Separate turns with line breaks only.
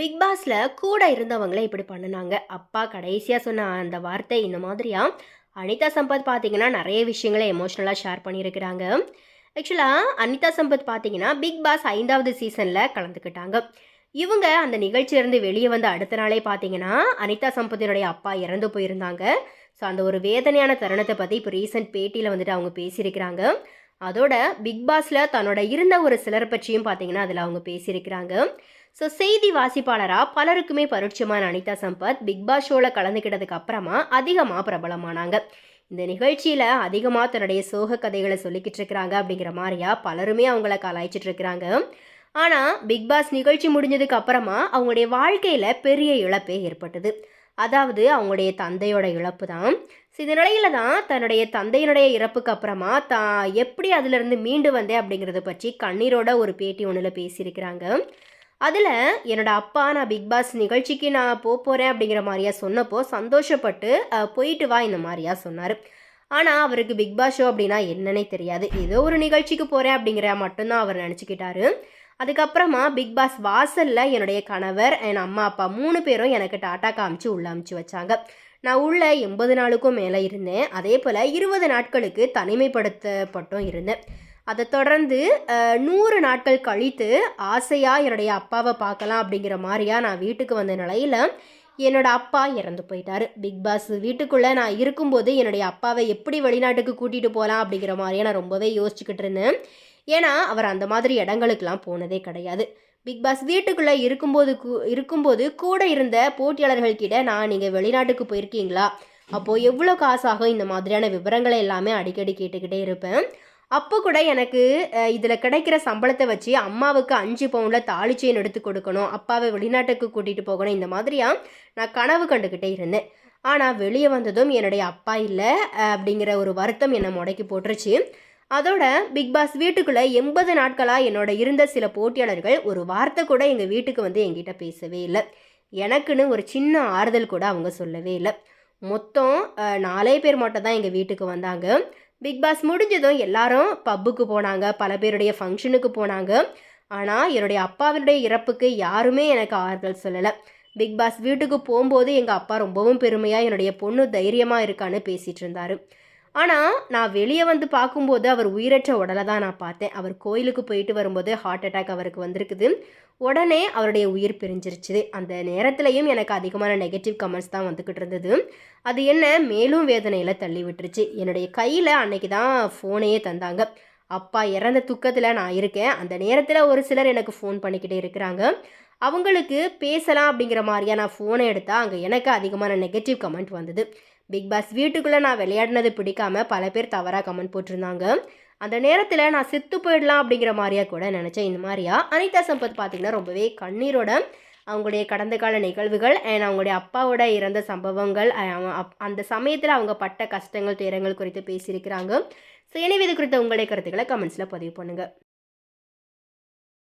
Big பாஸ்ல கூட இருந்தவங்களே இப்படி பண்ணுனாங்க. அப்பா கடைசியாக சொன்ன அந்த வார்த்தை இந்த மாதிரியா? அனிதா சம்பத் பார்த்தீங்கன்னா நிறைய விஷயங்களை எமோஷ்னலாக ஷேர் பண்ணியிருக்கிறாங்க. ஆக்சுவலாக அனிதா சம்பத் பார்த்தீங்கன்னா பிக் பாஸ் ஐந்தாவது சீசனில் கலந்துக்கிட்டாங்க. இவங்க அந்த நிகழ்ச்சியிலேருந்து வெளியே வந்த அடுத்த நாளே பார்த்தீங்கன்னா அனிதா சம்பத்தினுடைய அப்பா இறந்து போயிருந்தாங்க. ஸோ அந்த ஒரு வேதனையான தருணத்தை பற்றி இப்போ ரீசெண்ட் பேட்டியில் வந்துட்டு அவங்க பேசியிருக்கிறாங்க. அதோட பிக் பாஸில் தன்னோட இருந்த ஒரு சிலர் பற்றியும் பார்த்தீங்கன்னா அதில் அவங்க பேசியிருக்கிறாங்க. ஸோ செய்தி வாசிப்பாளராக பலருக்குமே பரிட்சமான அனிதா சம்பத் பிக் பாஸ் ஷோவில் கலந்துக்கிட்டதுக்கு அப்புறமா அதிகமாக பிரபலமானாங்க. இந்த நிகழ்ச்சியில் அதிகமாக தன்னுடைய சோக கதைகளை சொல்லிக்கிட்டு இருக்கிறாங்க அப்படிங்கிற மாதிரியா பலருமே அவங்கள கலாய்ச்சிட்டு இருக்கிறாங்க. ஆனால் பிக் பாஸ் நிகழ்ச்சி முடிஞ்சதுக்கு அப்புறமா அவங்களுடைய வாழ்க்கையில் பெரிய இழப்பே ஏற்பட்டது. அதாவது அவங்களுடைய தந்தையோட இழப்பு தான். ஸோ இந்த நிலையில தான் தன்னுடைய தந்தையினுடைய இறப்புக்கு அப்புறமா தான் எப்படி அதிலிருந்து மீண்டு வந்தேன் அப்படிங்கிறத பற்றி கண்ணீரோட ஒரு பேட்டி ஒன்றில் பேசியிருக்கிறாங்க. அதில் என்னோட அப்பா நான் பிக் பாஸ் நிகழ்ச்சிக்கு நான் போக போகிறேன் அப்படிங்கிற மாதிரியா சொன்னப்போ சந்தோஷப்பட்டு போயிட்டு வா இந்த மாதிரியா சொன்னார். ஆனால் அவருக்கு பிக் பாஸ் ஷோ அப்படின்னா என்னன்னே தெரியாது. ஏதோ ஒரு நிகழ்ச்சிக்கு போகிறேன் அப்படிங்கிற மட்டும்தான் அவர் நினச்சிக்கிட்டாரு. அதுக்கப்புறமா பிக் பாஸ் வாசலில் என்னுடைய கணவர் என் அம்மா அப்பா மூணு பேரும் எனக்கு டாட்டா காமிச்சு உள்ள அமுச்சு வச்சாங்க. நான் உள்ள எண்பது நாளுக்கும் மேலே இருந்தேன். அதே போல் இருபது நாட்களுக்கு தனிமைப்படுத்தப்பட்டும் இருந்தேன். அதை தொடர்ந்து நூறு நாட்கள் கழித்து ஆசையாக என்னுடைய அப்பாவை பார்க்கலாம் அப்படிங்கிற மாதிரியா நான் வீட்டுக்கு வந்த நிலையில் என்னோட அப்பா இறந்து போயிட்டார். பிக் பாஸ் வீட்டுக்குள்ளே நான் இருக்கும்போது என்னுடைய அப்பாவை எப்படி வெளிநாட்டுக்கு கூட்டிகிட்டு போகலாம் அப்படிங்கிற மாதிரியே நான் ரொம்பவே யோசிச்சுக்கிட்டு இருந்தேன். ஏன்னா அவர் அந்த மாதிரி இடங்களுக்கெலாம் போனதே கிடையாது. பிக் பாஸ் வீட்டுக்குள்ளே இருக்கும்போது இருக்கும்போது கூட இருந்த போட்டியாளர்கள்கிட்ட நான் நீங்கள் வெளிநாட்டுக்கு போயிருக்கீங்களா? அப்போது எவ்வளோ காசாகும்? இந்த மாதிரியான விவரங்களை எல்லாமே அடிக்கடி கேட்டுக்கிட்டே இருப்பேன். அப்போ கூட எனக்கு இதில் கிடைக்கிற சம்பளத்தை வச்சு அம்மாவுக்கு அஞ்சு பவுண்டில் தாளிச்சையின் எடுத்து கொடுக்கணும் அப்பாவை வெளிநாட்டுக்கு கூட்டிகிட்டு போகணும் இந்த மாதிரியாக நான் கனவு கண்டுக்கிட்டே இருந்தேன். ஆனால் வெளியே வந்ததும் என்னுடைய அப்பா இல்லை அப்படிங்கிற ஒரு வருத்தம் என்னை முடக்கி போட்டுருச்சு. அதோட பிக் பாஸ் வீட்டுக்குள்ளே எண்பது நாட்களாக என்னோட இருந்த சில போட்டியாளர்கள் ஒரு வார்த்தை கூட எங்கள் வீட்டுக்கு வந்து எங்கிட்ட பேசவே இல்லை. எனக்குன்னு ஒரு சின்ன ஆறுதல் கூட அவங்க சொல்லவே இல்லை. மொத்தம் நாலே பேர் மட்டும் தான் எங்கள் வீட்டுக்கு வந்தாங்க. பிக் பாஸ் முடிஞ்சதும் எல்லாரும் பப்புக்கு போனாங்க. பல பேருடைய ஃபங்க்ஷனுக்கு போனாங்க. ஆனால் என்னுடைய அப்பாவினுடைய இறப்புக்கு யாருமே எனக்கு ஆறுதல் சொல்லலை. பிக் பாஸ் வீட்டுக்கு போகும்போது எங்கள் அப்பா ரொம்பவும் பெருமையாக என்னுடைய பொண்ணு தைரியமாக இருக்கான்னு பேசிகிட்டு இருந்தார். ஆனால் நான் வெளியே வந்து பார்க்கும்போது அவர் உயிரற்ற உடலை தான் நான் பார்த்தேன். அவர் கோயிலுக்கு போயிட்டு வரும்போது ஹார்ட் அட்டாக் அவருக்கு வந்திருக்குது. உடனே அவருடைய உயிர் பிரிஞ்சிருச்சு. அந்த நேரத்துலையும் எனக்கு அதிகமான நெகட்டிவ் கமெண்ட்ஸ் தான் வந்துக்கிட்டு இருந்தது. அது என்ன? மேலும் வேதனையில் தள்ளி விட்டுருச்சு. என்னுடைய கையில் அன்னைக்கு தான் ஃபோனையே தந்தாங்க. அப்பா இறந்த துக்கத்தில் நான் இருக்கேன். அந்த நேரத்தில் ஒரு சிலர் எனக்கு ஃபோன் பண்ணிக்கிட்டே இருக்கிறாங்க. அவங்களுக்கு பேசலாம் அப்படிங்கிற மாதிரியா நான் ஃபோனை எடுத்தால் அங்கே எனக்கு அதிகமான நெகட்டிவ் கமெண்ட் வந்தது. பிக் பாஸ் வீட்டுக்குள்ளே நான் விளையாடினது பிடிக்காம பல பேர் தவறாக கமெண்ட் போட்டிருந்தாங்க. அந்த நேரத்தில் நான் செத்து போயிடலாம் அப்படிங்கிற மாதிரியா கூட நினச்சேன். இந்த மாதிரியா? அனிதா சம்பத் பார்த்திங்கன்னா ரொம்பவே கண்ணீரோட அவங்களுடைய கடந்த கால நிகழ்வுகள் அண்ட் அவங்களுடைய அப்பாவோட இறந்த சம்பவங்கள் அந்த சமயத்தில் அவங்க பட்ட கஷ்டங்கள் துயரங்கள் குறித்து பேசியிருக்கிறாங்க. ஸோ எனவே இது குறித்த உங்களுடைய கருத்துக்களை கமெண்ட்ஸில் பதிவு பண்ணுங்கள்